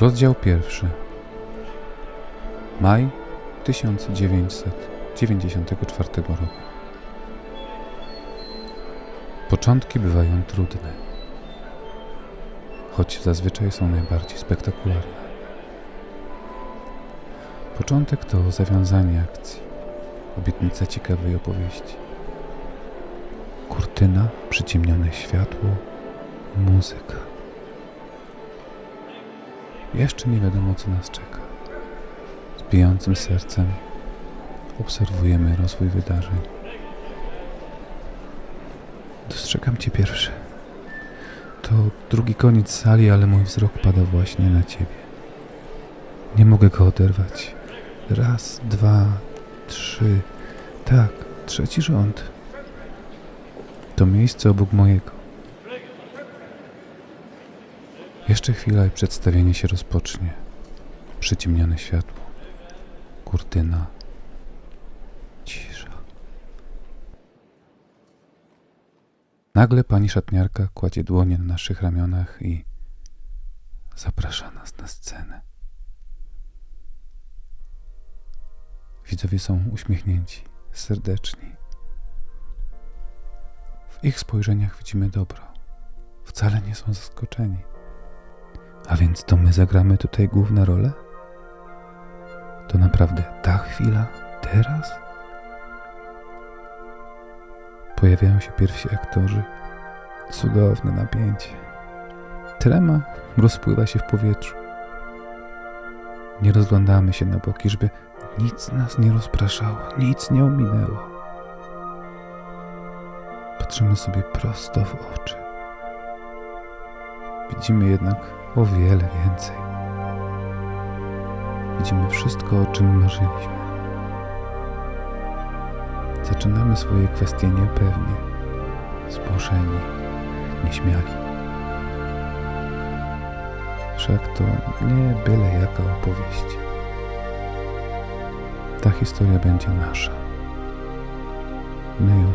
Rozdział pierwszy. Maj 1994 roku. Początki bywają trudne, choć zazwyczaj są najbardziej spektakularne. Początek to zawiązanie akcji, obietnica ciekawej opowieści. Kurtyna, przyciemnione światło, muzyka. Jeszcze nie wiadomo, co nas czeka. Z bijącym sercem obserwujemy rozwój wydarzeń. Dostrzegam Cię pierwszy. To drugi koniec sali, ale mój wzrok pada właśnie na Ciebie. Nie mogę go oderwać. Raz, dwa, trzy. Tak, trzeci rząd. To miejsce obok mojego. Jeszcze chwila i przedstawienie się rozpocznie. Przyciemnione światło. Kurtyna. Cisza. Nagle pani szatniarka kładzie dłonie na naszych ramionach i zaprasza nas na scenę. Widzowie są uśmiechnięci, serdeczni. W ich spojrzeniach widzimy dobro. Wcale nie są zaskoczeni. A więc to my zagramy tutaj główne role? To naprawdę ta chwila? Teraz? Pojawiają się pierwsi aktorzy. Cudowne napięcie. Trema rozpływa się w powietrzu. Nie rozglądamy się na boki, żeby nic nas nie rozpraszało, nic nie ominęło. Patrzymy sobie prosto w oczy. Widzimy jednak o wiele więcej. Widzimy wszystko, o czym marzyliśmy. Zaczynamy swoje kwestie niepewnie, zburzeni, nieśmiali. Wszak to nie byle jaka opowieść. Ta historia będzie nasza. My ją